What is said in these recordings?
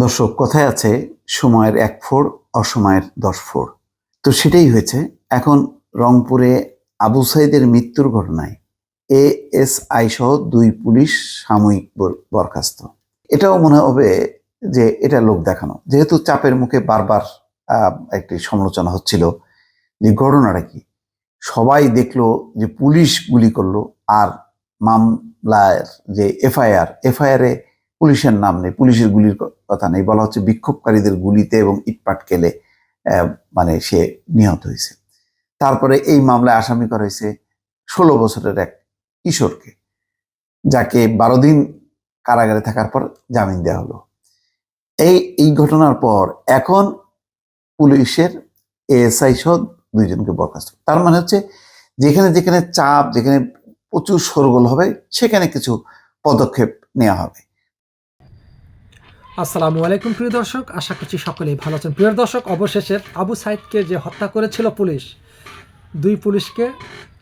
দর্শক, কথায় আছে, সময়ের এক ফোর অসময়ের দশ ফোর তো সেটাই হয়েছে, এখন রংপুরে আবু সাইদের মৃত্যুর ঘটনায় এ এস আই সহ দুই পুলিশ সাময়িক বরখাস্ত। এটাও মনে হবে যে এটা লোক দেখানো। যেহেতু চাপের মুখে বারবার একটি সমালোচনা হচ্ছিল যে ঘটনাটা কি। সবাই দেখল যে পুলিশ গুলি করল, আর মামলার যে এফআইআর, এফআইআরে পুলিশের নাম নেই, পুলিশের গুলির কথা নেই, বলা হচ্ছে বিক্ষোভকারীদের গুলিতে এবং ইটপাট কেলে মানে সে নিহত হয়েছে। তারপরে এই মামলায় আসামি করা হয়েছে ষোলো বছরের এক কিশোরকে, যাকে বারো দিন কারাগারে থাকার পর জামিন দেওয়া হলো। এই এই ঘটনার পর এখন পুলিশের এএসআই সহ দুইজনকে বরখাস্ত। তার মানে হচ্ছে যেখানে যেখানে চাপ, যেখানে প্রচুর সরগোল হবে, সেখানে কিছু পদক্ষেপ নেওয়া হবে। আসসালামু আলাইকুম, প্রিয় দর্শক। আশা করছি সকলেই ভালো আছেন। প্রিয় দর্শক, অবশেষে আবু সাইদকে যে হত্যা করেছিল পুলিশ, দুই পুলিশকে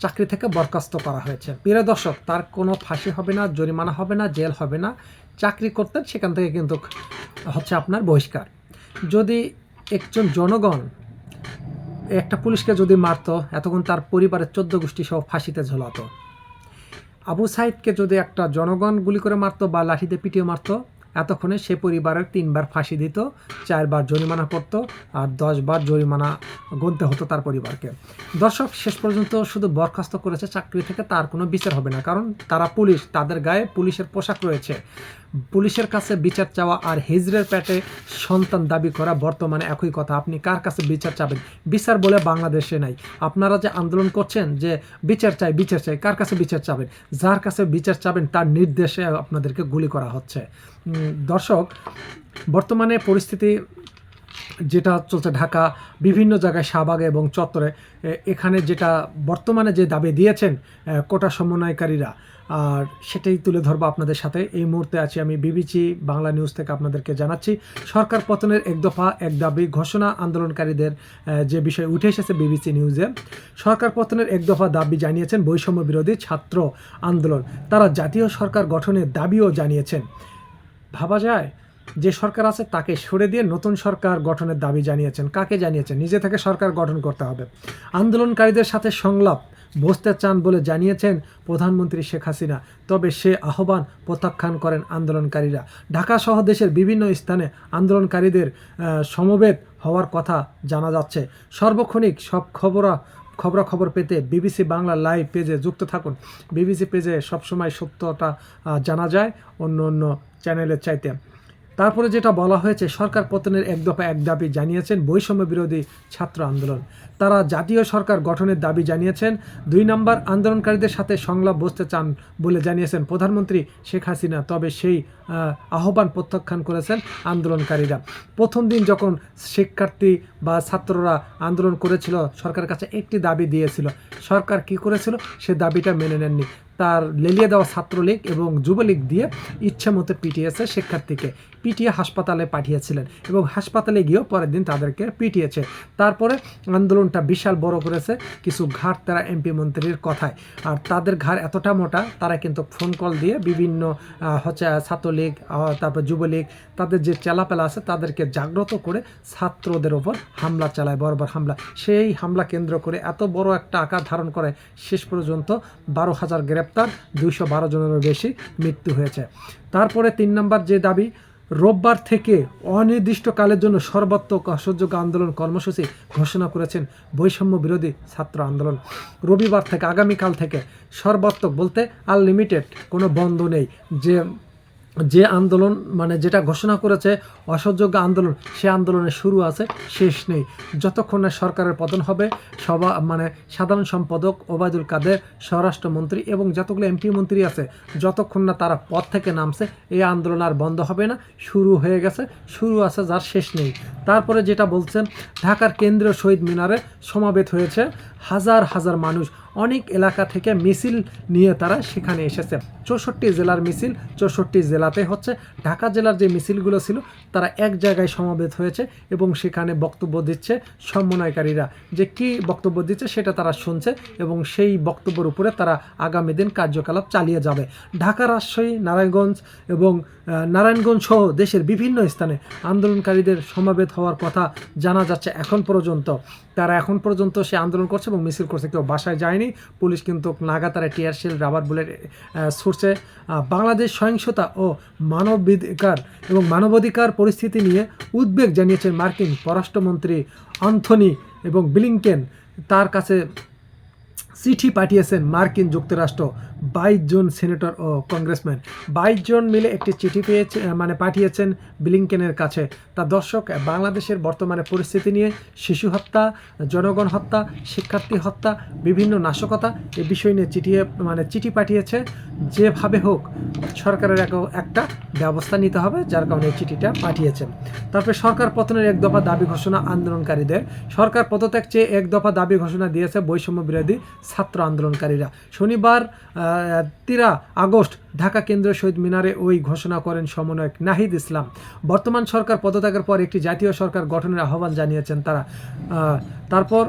চাকরি থেকে বরখাস্ত করা হয়েছে। প্রিয় দর্শক, তার কোনো ফাঁসি হবে না, জরিমানা হবে না, জেল হবে না। চাকরি করতেন, সেখান থেকে কিন্তু হচ্ছে আপনার বহিষ্কার। যদি একজন জনগণ একটা পুলিশকে যদি মারতো, এতক্ষণ তার পরিবারের চোদ্দ গোষ্ঠী সহ ফাঁসিতে ঝোলাতো। আবু সাইদকে যদি একটা জনগণ গুলি করে মারতো বা লাঠিতে পিটিয়ে মারতো এতক্ষণে সে পরিবারের তিনবার ফাঁসি দিত, চারবার জরিমানা করত আর দশবার জরিমানা গুনতে হতো তার পরিবারকে। দর্শক, শেষ পর্যন্ত শুধু বরখাস্ত করেছে চাকরি থেকে, তার কোনো বিচার হবে না, কারণ তারা পুলিশ, তাদের গায়ে পুলিশের পোশাক রয়েছে। পুলিশের কাছে বিচার চাওয়া আর হিজড়ের পেটে সন্তান দাবি করা বর্তমানে একই কথা। আপনি কার কাছে বিচার চাবেন? বিচার বলে বাংলাদেশে নাই। আপনারা যে আন্দোলন করছেন যে বিচার চাই বিচার চাই, কার কাছে বিচার চাবেন? যার কাছে বিচার চাবেন তার নির্দেশে আপনাদেরকে গুলি করা হচ্ছে। দর্শক, বর্তমানে পরিস্থিতি যেটা চলছে ঢাকা, বিভিন্ন জায়গায় শাহবাগে এবং চত্বরে। এখানে যেটা বর্তমানে যে দাবি দিয়েছেন কোটা সমন্বয়কারীরা, আর সেটাই তুলে ধরবো আপনাদের সাথে। এই মুহূর্তে আছি আমি বিবিসি বাংলা নিউজ থেকে আপনাদেরকে জানাচ্ছি। সরকার পতনের এক দফা, এক দাবি, ঘোষণা আন্দোলনকারীদের যে বিষয় উঠে এসেছে বিবিসি নিউজে, সরকার পতনের এক দফা দাবি জানিয়েছেন বৈষম্য বিরোধী ছাত্র আন্দোলন। তারা জাতীয় সরকার গঠনের দাবিও জানিয়েছেন। ভাবা যায় যে সরকার আছে তাকে সরে দিয়ে নতুন সরকার গঠনের দাবি জানিয়েছেন। কাকে জানিয়েছেন? নিজে থেকে সরকার গঠন করতে হবে। আন্দোলনকারীদের সাথে সংলাপ বসতে চান বলে জানিয়েছেন প্রধানমন্ত্রী শেখ হাসিনা। তবে সে আহ্বান প্রত্যাখ্যান করেন আন্দোলনকারীরা। ঢাকা সহ দেশের বিভিন্ন স্থানে আন্দোলনকারীদের সমবেত হওয়ার কথা জানা যাচ্ছে। সর্বক্ষণিক সব খবরা, খবরাখবর পেতে বিবিসি বাংলা লাইভ পেজে যুক্ত থাকুন। বিবিসি পেজে সবসময় সত্যটা জানা যায় অন্য অন্য চ্যানেলের চাইতে। তারপরে যেটা বলা হয়েছে, সরকার পতনের এক দফা এক দাবি জানিয়েছেন বৈষম্য বিরোধী ছাত্র আন্দোলন। তারা জাতীয় সরকার গঠনের দাবি জানিয়েছেন, দুই নম্বর আন্দোলনকারীদের সাথে সংলাপ বসতে চান বলে জানিয়েছেন প্রধানমন্ত্রী শেখ হাসিনা। তবে সেই আহ্বান প্রত্যাখ্যান করেছেন আন্দোলনকারীরা। প্রথম দিন যখন শিক্ষার্থী বা ছাত্ররা আন্দোলন করেছিল, সরকারের কাছে একটি দাবি দিয়েছিল। সরকার কি করেছিল? সে দাবিটা মেনে নেননি। তার লেলিয়ে দেওয়া ছাত্রলীগ এবং যুবলীগ দিয়ে ইচ্ছে মতো পিটিয়েছে শিক্ষার্থীকে পিটিয়ে হাসপাতালে পাঠিয়েছিলেন এবং হাসপাতালে গিয়েও পরের দিন তাদেরকে পিটিয়েছে। তারপরে আন্দোলনটা বিশাল বড় করেছে কিছু ঘাট তারা এমপি মন্ত্রীর কথায়। আর তাদের ঘাড় এতটা মোটা, তারা কিন্তু ফোন কল দিয়ে বিভিন্ন হচ্ছে ছাত্রলীগ তারপর যুবলীগ, তাদের যে চেলাপেলা আছে তাদেরকে জাগ্রত করে ছাত্রদের ওপর হামলা চালায়, বরাবর হামলা। সেই হামলা কেন্দ্র করে এত বড় একটা আকার ধারণ করে শেষ পর্যন্ত বারো হাজার গ্রেপ্তার দুইশো বারো জনেরও বেশি মৃত্যু হয়েছে। তারপরে তিন নম্বর যে দাবি, রোববার থেকে অনির্দিষ্টকালের জন্য সর্বাত্মক অসহযোগ আন্দোলন কর্মসূচি ঘোষণা করেছেন বৈষম্য বিরোধী ছাত্র আন্দোলন। রবিবার থেকে, আগামীকাল থেকে সর্বাত্মক বলতে আনলিমিটেড কোনো বন্ধ নেই। যে যে আন্দোলন মানে যেটা ঘোষণা করেছে অসহযোগ্য আন্দোলন, সে আন্দোলনের শুরু আছে, শেষ নেই। যতক্ষণ না সরকারের পতন হবে, সভা মানে সাধারণ সম্পাদক ওবায়দুল কাদের, স্বরাষ্ট্রমন্ত্রী এবং যতগুলো এমপি মন্ত্রী আছে, যতক্ষণ না তারা পদ থেকে নামছে, এই আন্দোলন আর বন্ধ হবে না, শুরু হয়ে গেছে, শুরু আছে যার শেষ নেই। তারপরে যেটা বলছেন, ঢাকার কেন্দ্রীয় শহীদ মিনারে সমাবেত হয়েছে হাজার হাজার মানুষ। অনেক এলাকা থেকে মিছিল নিয়ে তারা সেখানে এসেছে। চৌষট্টি জেলার মিছিল, চৌষট্টি জেলাতে হচ্ছে ঢাকা জেলার যে মিছিলগুলো ছিল, তারা এক জায়গায় সমাবেত হয়েছে এবং সেখানে বক্তব্য দিচ্ছে সমন্বয়কারীরা। যে কি বক্তব্য দিচ্ছে সেটা তারা শুনছে এবং সেই বক্তব্যের উপরে তারা আগামী দিন কার্যকলাপ চালিয়ে যাবে। ঢাকা রাজশাহী, নারায়ণগঞ্জ এবং নারায়ণগঞ্জ সহ দেশের বিভিন্ন স্থানে আন্দোলনকারীদের সমাবেত হওয়ার কথা জানা যাচ্ছে এখন পর্যন্ত। তারা এখন পর্যন্ত সে আন্দোলন করছে এবং মিছিল করছে। কেউ বাসায় যায়নি পুলিশ কিন্তু নাগাতারা টিয়ারশেল রাবার বুলেট ছুটছে বাংলাদেশ সহিংসতা ও মানবাধিকার এবং মানবাধিকার পরিস্থিতি নিয়ে উদ্বেগ জানিয়েছেন মার্কিন পররাষ্ট্রমন্ত্রী আন্থনি এবং ব্লিংকেন। তার কাছে চিঠি পাঠিয়েছেন মার্কিন যুক্তরাষ্ট্র। বাইশ জন সেনেটর ও কংগ্রেসম্যান। বাইশ জন মিলে একটি চিঠি পেয়েছে মানে পাঠিয়েছেন ব্লিংকেনের কাছে। তা দর্শক বাংলাদেশের বর্তমানে পরিস্থিতি নিয়ে শিশু হত্যা, জনগণ হত্যা, শিক্ষার্থী হত্যা, বিভিন্ন নাশকতা এ বিষয় নিয়ে চিঠি মানে চিঠি পাঠিয়েছে। যেভাবে হোক, সরকারের এক- একটা ব্যবস্থা নিতে হবে, যার কারণে চিঠিটা পাঠিয়েছেন। তারপরে সরকার পতনের এক দফা দাবি ঘোষণা আন্দোলনকারীদের। সরকার পদত্যাগ চেয়ে এক দফা দাবি ঘোষণা দিয়েছে বৈষম্য বিরোধী ছাত্র আন্দোলনকারীরা। শনিবার তেরা আগস্ট ঢাকা কেন্দ্র শহীদ মিনারে ওই ঘোষণা করেন সমন্বয়ক নাহিদ ইসলাম। বর্তমান সরকার পদত্যাগের পর একটি জাতীয় সরকার গঠনের আহ্বান জানিয়েছেন তারা। তারপর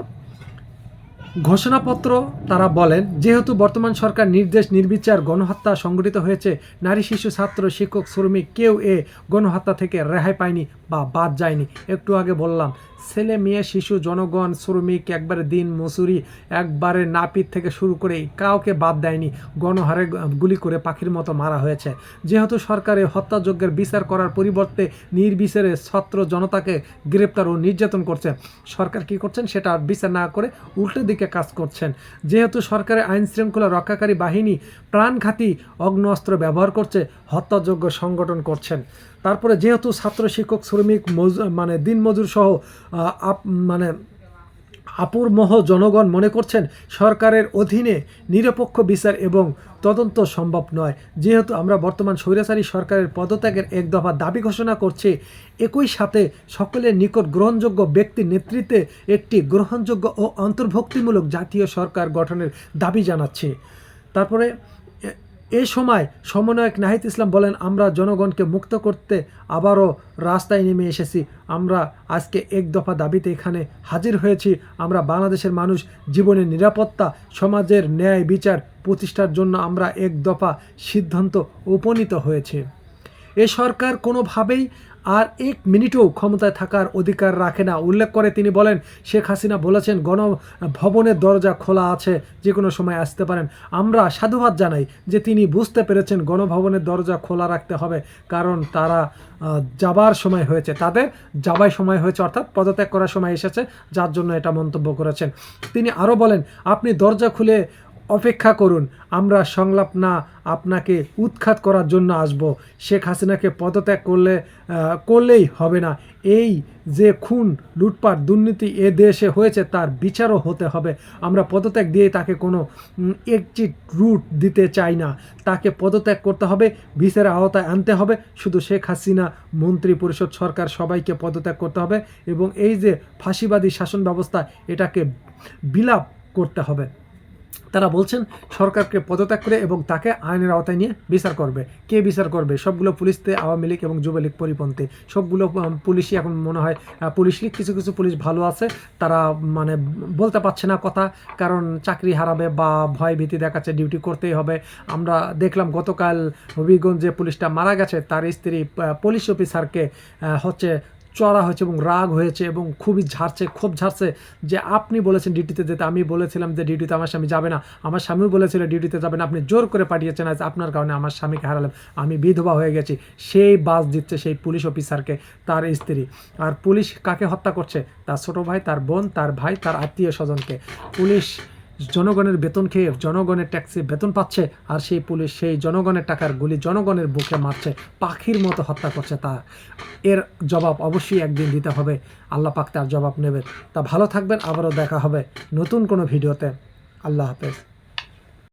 ঘোষণাপত্র তারা বলেন, যেহেতু বর্তমান সরকার নির্দেশ, নির্বিচার গণহত্যা সংঘটিত হয়েছে, নারী, শিশু, ছাত্র, শিক্ষক, শ্রমিক, কেউ এ গণহত্যা থেকে রেহাই পায়নি বা বাদ যায়নি। একটু আগে বললাম, ছেলে, মেয়ে, শিশু, জনগণ, শ্রমিক, একবারে দিন মজুরি, একবারে নাপিত থেকে শুরু করে কাউকে বাদ দেয়নি, গণহারে গুলি করে পাখির মতো মারা হয়েছে। যেহেতু সরকারে হত্যাযজ্ঞের বিচার করার পরিবর্তে নির্বিচারে ছাত্র জনতাকে গ্রেপ্তার ও নির্যাতন করছে, সরকার কি করছেন সেটা বিচার না করে উল্টো দিকে কাজ করছেন। যেহেতু সরকারের আইন শৃঙ্খলা রক্ষাকারী বাহিনী প্রাণঘাতী অগ্নঅস্ত্র ব্যবহার করছে হত্যাযোগ্য সংগঠন করছেন। তারপরে যেহেতু ছাত্র, শিক্ষক, শ্রমিক মানে দিনমজুর সহ আপ- মানে আপুরমহ জনগণ মনে করছেন সরকারের অধীনে নিরপেক্ষ বিচার এবং তদন্ত সম্ভব নয়। যেহেতু আমরা বর্তমান স্বৈরাচারী সরকারের পদত্যাগের এক দফা দাবি ঘোষণা করছি, একই সাথে সকলের নিকট গ্রহণযোগ্য ব্যক্তির নেতৃত্বে একটি গ্রহণযোগ্য ও অন্তর্ভুক্তিমূলক জাতীয় সরকার গঠনের দাবি জানাচ্ছি। তারপরে এ- সময় সমন্বয়ক নাহিদ ইসলাম বলেন, আমরা জনগণকে মুক্ত করতে আবারও রাস্তায় নেমে এসেছি। আমরা আজকে এক দফা দাবিতে এখানে হাজির হয়েছি। আমরা বাংলাদেশের মানুষ জীবনের নিরাপত্তা, সমাজের ন্যায় বিচার প্রতিষ্ঠার জন্য আমরা এক দফা সিদ্ধান্ত উপনীত হয়েছে। এ সরকার কোনোভাবেই আর এক মিনিটও ক্ষমতায় থাকার অধিকার রাখে না। উল্লেখ করে তিনি বলেন, শেখ হাসিনা বলেছেন, গণভবনের দরজা খোলা আছে, যে কোনো সময় আসতে পারেন। আমরা সাধুবাদ জানাই যে তিনি বুঝতে পেরেছেন গণভবনের দরজা খোলা রাখতে হবে, কারণ তারা যাবার সময় হয়েছে। তাদের যাবার সময় হয়েছে, অর্থাৎ পদত্যাগ করার সময় এসেছে, যার জন্য এটা মন্তব্য করেছেন। তিনি আরও বলেন, আপনি দরজা খুলে অপেক্ষা করুন, আমরা সংলাপ না আপনাকে উৎখাত করার জন্য আসব। শেখ হাসিনাকে পদত্যাগ করলে করলেই হবে না। এই যে খুন, লুটপাট, দুর্নীতি এ দেশে হয়েছে, তার বিচারও হতে হবে। আমরা পদত্যাগ দিয়ে তাকে কোনো একচিট রুট দিতে চাই না। তাকে পদত্যাগ করতে হবে বিচারের আওতায় আনতে হবে। শুধু শেখ হাসিনা মন্ত্রী পরিষদ সরকার সবাইকে পদত্যাগ করতে হবে এবং এই যে ফাঁসিবাদী শাসন ব্যবস্থা, এটাকে বিলাপ করতে হবে। তারা বলছেন, সরকারকে পদত্যাগ করে এবং তাকে আইনের আওতায় নিয়ে বিচার করবে। কে বিচার করবে? সবগুলো পুলিশতে আওয়ামী লীগ এবং যুবলীগ পরিপন্থী। সবগুলো পুলিশই এখন মনে হয় পুলিশ লীগ, কিছু কিছু পুলিশ ভালো আছে। তারা মানে বলতে পারছে না কথা, কারণ চাকরি হারাবে বা ভয় ভীতি দেখাচ্ছে, ডিউটি করতেই হবে। আমরা দেখলাম গতকাল হবিগঞ্জে পুলিশটা মারা গেছে, তার স্ত্রী পুলিশ অফিসারকে হচ্ছে চড়া হয়েছে এবং রাগ হয়েছে এবং খুবই ঝাড়ছে, খুব ঝাড়ছে যে আপনি বলেছেন ডিউটিতে যেতে, আমি বলেছিলাম যে ডিউটিতে আমার স্বামী যাবে না। আমার স্বামীও বলেছিল ডিউটিতে যাবে না। আপনি জোর করে পাঠিয়েছেন আজ আপনার কারণে আমার স্বামীকে হারালাম। আমি বিধবা হয়ে গেছি। সেই বাস দিচ্ছে সেই পুলিশ অফিসারকে, তার স্ত্রী। আর পুলিশ কাকে হত্যা করছে? তার ছোট ভাই, তার বোন, তার ভাই, তার আত্মীয় স্বজনকে পুলিশ জনগণের বেতন খেয়ে জনগণের ট্যাক্সি বেতন পাচ্ছে, আর সেই পুলিশ সেই জনগণের টাকার গুলি জনগণের বুকে মারছে, পাখির মতো হত্যা করছে তা। এর জবাব অবশ্যই একদিন দিতে হবে। আল্লাহ পাক তার জবাব নেবে তা ভালো থাকবেন, আবারও দেখা হবে নতুন কোনো ভিডিওতে। আল্লাহ হাফেজ।